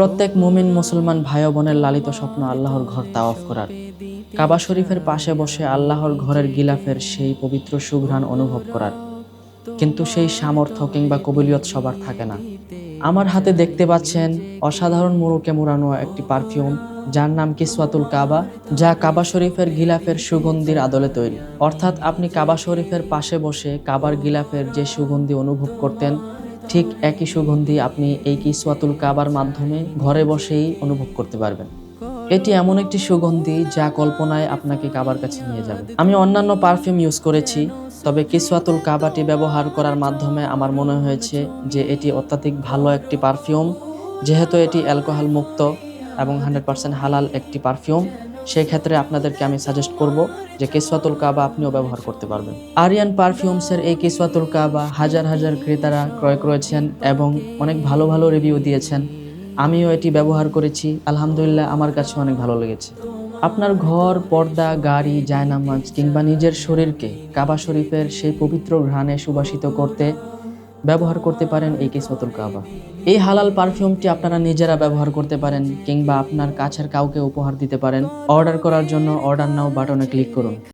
প্রত্যেক মুমিন মুসলমান ভাই বোনের লালিত স্বপ্ন আল্লাহর ঘর তাওয়াফ করার। কাবা শরীফের পাশে বসে আল্লাহর ঘরের গিলাফের সেই পবিত্র সুঘ্রাণ অনুভব করার। কিন্তু সেই সামর্থ্য কিংবা কবিলিয়ত সবার থাকে না। আমার হাতে দেখতে পাচ্ছেন অসাধারণ মুরুকে মুড়ানো একটি পারফিউম, যার নাম কিসওয়াতুল কাবা, যা কাবা শরীফের গিলাফের সুগন্ধির আদলে তৈরি। অর্থাৎ আপনি কাবা শরীফের পাশে বসে কাবার গিলাফের যে সুগন্ধি অনুভব করতেন ঠিক একই সুগন্ধি আপনি এই কিসওয়াতুল কাবার মাধ্যমে ঘরে বসেই অনুভব করতে পারবেন। এটি এমন একটি সুগন্ধি যা কল্পনায় আপনাকে কাবার কাছে নিয়ে যাবে। আমি অন্যান্য পারফিউম ইউজ করেছি, তবে কিসওয়াতুল কাবাটি ব্যবহার করার মাধ্যমে আমার মনে হয়েছে যে এটি অত্যাধিক ভালো একটি পারফিউম, যেহেতু এটি অ্যালকোহল মুক্ত এবং হান্ড্রেড পার্সেন্ট হালাল একটি পারফিউম। সেই ক্ষেত্রে আপনাদেরকে আমি সাজেস্ট করব যে কিসওয়াতুল কাবা আপনিও ব্যবহার করতে পারবেন। আরিয়ান পারফিউমসের এই কিসওয়াতুল কাবা হাজার হাজার ক্রেতারা ক্রয় করেছেন এবং অনেক ভালো ভালো রিভিউ দিয়েছেন। আমিও এটি ব্যবহার করেছি। আলহামদুলিল্লাহ আমার কাছে অনেক ভালো লেগেছে। আপনার ঘর, পর্দা, গাড়ি, জায়নামাজ কিংবা নিজের শরীরকে কাবা শরীফের সেই পবিত্র ঘ্রাণে সুবাসিত করতে ব্যবহার করতে পারেন এই কিসমতুল কাবা। এই হালাল পারফিউমটি আপনারা নিজেরা ব্যবহার করতে পারেন কিংবা আপনার কাছের কাউকে উপহার দিতে পারেন। অর্ডার করার জন্য অর্ডার নাও বাটনে ক্লিক করুন।